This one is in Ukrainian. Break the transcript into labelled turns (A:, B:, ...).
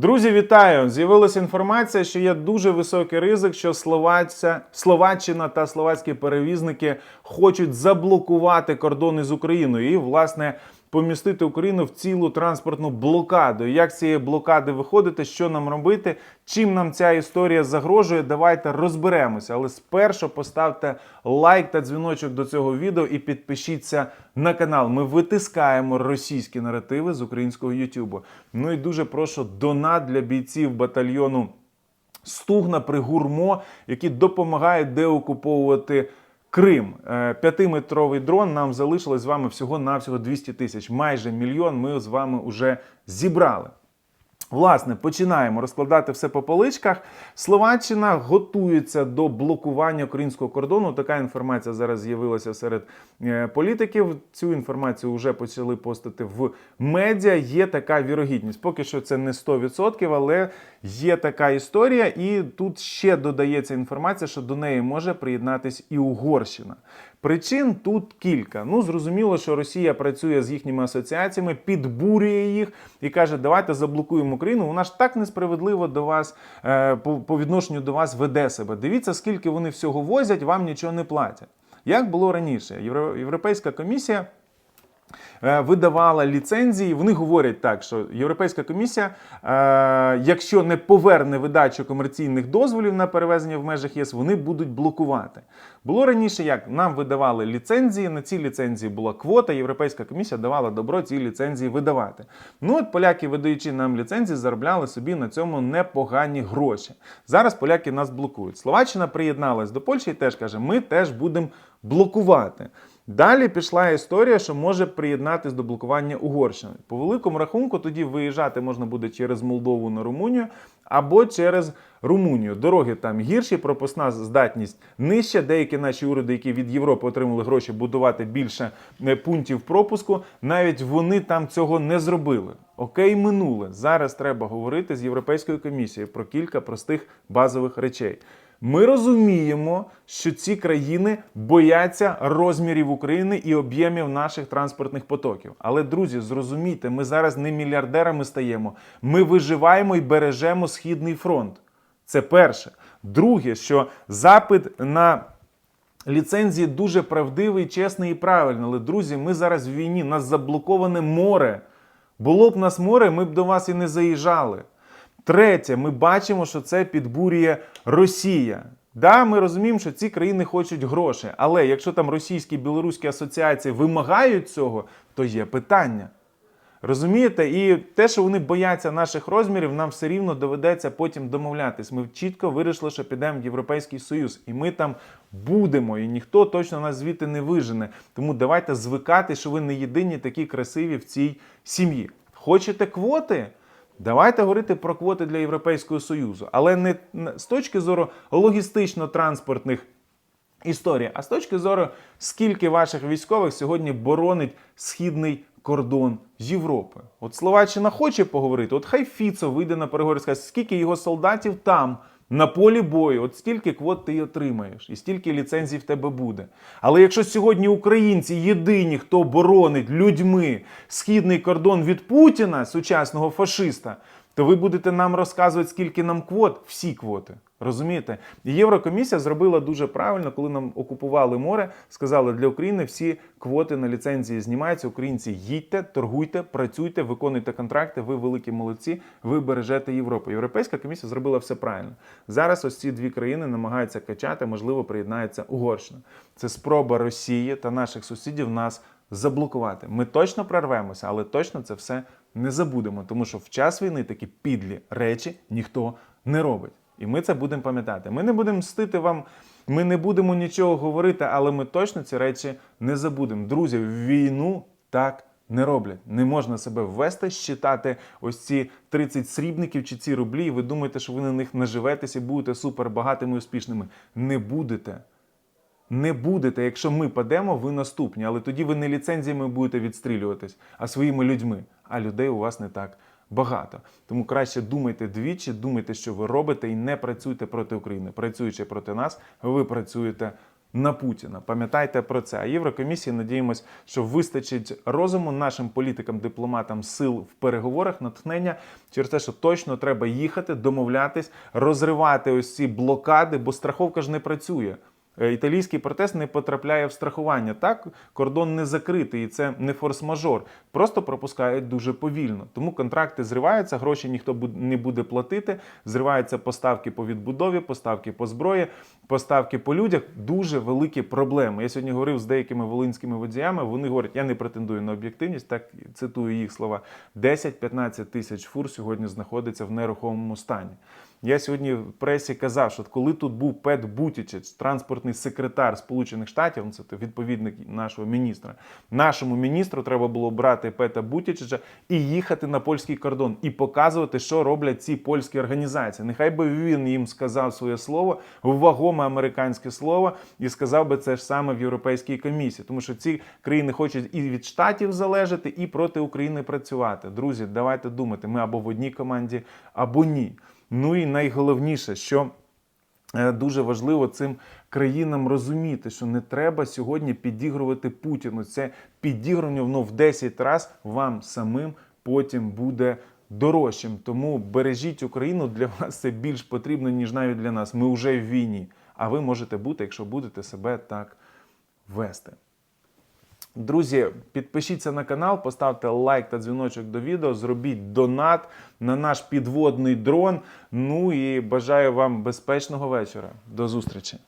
A: Друзі, вітаю! З'явилася інформація, що є дуже високий ризик, що Словація, Словаччина та словацькі перевізники хочуть заблокувати кордони з Україною і, власне, помістити Україну в цілу транспортну блокаду. Як з цієї блокади виходити, що нам робити, чим нам ця історія загрожує? Давайте розберемося. Але спершу поставте лайк та дзвіночок до цього відео і підпишіться на канал. Ми витискаємо російські наративи з українського Ютубу. Ну і дуже прошу донат для бійців батальйону. Стугна при гурмо, які допомагають деокуповувати Крим. Е, П'ятиметровий дрон нам залишилось з вами всього навсього 200 тисяч. Майже мільйон ми з вами вже зібрали. Власне, починаємо розкладати все по поличках. Словаччина готується до блокування українського кордону. Така інформація зараз з'явилася серед е, політиків. Цю інформацію вже почали постити в медіа. Є така вірогідність. Поки що це не 100%, але є така історія. І тут ще додається інформація, що до неї може приєднатись і Угорщина. Причин тут кілька. Ну, зрозуміло, що Росія працює з їхніми асоціаціями, підбурює їх і каже, давайте заблокуємо Україну. Вона ж так несправедливо до вас е, по, по відношенню до вас веде себе. Дивіться, скільки вони всього возять, вам нічого не платять. Як було раніше, Європейська комісія. Е, Видавала ліцензії, вони говорять так, що Європейська комісія, е, якщо не поверне видачу комерційних дозволів на перевезення в межах ЄС, вони будуть блокувати. Було раніше, як нам видавали ліцензії. На ці ліцензії була квота. Європейська комісія давала добро ці ліцензії видавати. Ну от поляки, видаючи нам ліцензії, заробляли собі на цьому непогані гроші. Зараз поляки нас блокують. Словаччина приєдналась до Польщі і теж каже: ми теж будемо блокувати. Далі пішла історія, що може приєднатись до блокування Угорщини. По великому рахунку, тоді виїжджати можна буде через Молдову на Румунію або через Румунію. Дороги там гірші, пропускна здатність нижча. Деякі наші уряди, які від Європи отримали гроші будувати більше е, пунктів пропуску, навіть вони там цього не зробили. Окей, минуле. Зараз треба говорити з Європейською комісією про кілька простих базових речей. Ми розуміємо, що ці країни бояться розмірів України і об'ємів наших транспортних потоків. Але, друзі, зрозумійте, ми зараз не мільярдерами стаємо. Ми виживаємо і бережемо східний фронт. Це перше. Друге, що запит на ліцензії дуже правдивий, чесний і правильний. Але, друзі, ми зараз в війні, нас заблоковане море. Було б нас море, ми б до вас і не заїжджали. Третє, ми бачимо, що це підбурює Росія. Да, ми розуміємо, що ці країни хочуть грошей, але якщо там російські і білоруські асоціації вимагають цього, то є питання. Розумієте? І те, що вони бояться наших розмірів, нам все рівно доведеться потім домовлятись. Ми чітко вирішили, що підемо в Європейський Союз, і ми там будемо, і ніхто точно нас звідти не вижене. Тому давайте звикати, що ви не єдині такі красиві в цій сім'ї. Хочете квоти? Давайте говорити про квоти для Європейського Союзу, але не з точки зору логістично-транспортних історій, а з точки зору, скільки ваших військових сьогодні боронить східний кордон з Європи. От Словаччина хоче поговорити, от хай Фіцо вийде на переговори і скаже, скільки його солдатів там. На полі бою, от стільки квот ти отримаєш, і стільки ліцензій в тебе буде. Але якщо сьогодні українці єдині, хто боронить людьми східний кордон від Путіна, сучасного фашиста, то ви будете нам розказувати, скільки нам квот, всі квоти. Розумієте? Єврокомісія зробила дуже правильно, коли нам окупували море, сказали, для України всі квоти на ліцензії знімаються. Українці їдьте, торгуйте, працюйте, виконуйте контракти. Ви великі молодці, ви бережете Європу. Європейська комісія зробила все правильно. Зараз ось ці дві країни намагаються качати, можливо, приєднається Угорщина. Це спроба Росії та наших сусідів нас заблокувати. Ми точно прорвемося, але точно це все не забудемо, тому що в час війни такі підлі речі ніхто не робить. І ми це будемо пам'ятати. Ми не будемо мстити вам, ми не будемо нічого говорити, але ми точно ці речі не забудемо. Друзі, війну так не роблять. Не можна себе ввести, щитати ось ці 30 срібників чи ці рублі, і ви думаєте, що ви на них наживетеся і будете супербагатими і успішними. Не будете. Не будете, якщо ми падемо, ви наступні, але тоді ви не ліцензіями будете відстрілюватись, а своїми людьми. А людей у вас не так багато. Тому краще думайте двічі, думайте, що ви робите, і не працюйте проти України. Працюючи проти нас, ви працюєте на Путіна. Пам'ятайте про це. А Єврокомісії надіємось, що вистачить розуму нашим політикам, дипломатам сил в переговорах, натхнення через те, що точно треба їхати, домовлятись, розривати ось ці блокади, бо страховка ж не працює. Е, Італійський протест не потрапляє в страхування. Так, кордон не закритий, і це не форс-мажор. Просто пропускають дуже повільно. Тому контракти зриваються, гроші ніхто не буде платити. Зриваються поставки по відбудові, поставки по зброї, поставки по людях. Дуже великі проблеми. Я сьогодні говорив з деякими волинськими водіями. Вони говорять, я не претендую на об'єктивність, так цитую їх слова. 10-15 тисяч фур сьогодні знаходиться в нерухомому стані. Я сьогодні в пресі казав, що коли тут був Пет Бутічець, транспортний секретар Сполучених Штатів, ну, це відповідник нашого міністра. Нашому міністру треба було брати Пета Бутічеча і їхати на польський кордон і показувати, що роблять ці польські організації. Нехай би він їм сказав своє слово, вагоме американське слово, і сказав би це ж саме в Європейській комісії, тому що ці країни хочуть і від штатів залежати, і проти України працювати. Друзі, давайте думати. Ми або в одній команді, або ні. Ну і найголовніше, що дуже важливо цим країнам розуміти, що не треба сьогодні підігрувати Путіну. Це підігрування воно в 10 раз вам самим потім буде дорожчим. Тому бережіть Україну для вас це більш потрібно, ніж навіть для нас. Ми вже в війні. А ви можете бути, якщо будете себе так вести. Друзі, підпишіться на канал, поставте лайк та дзвіночок до відео, зробіть донат на наш підводний дрон. Ну і бажаю вам безпечного вечора. До зустрічі!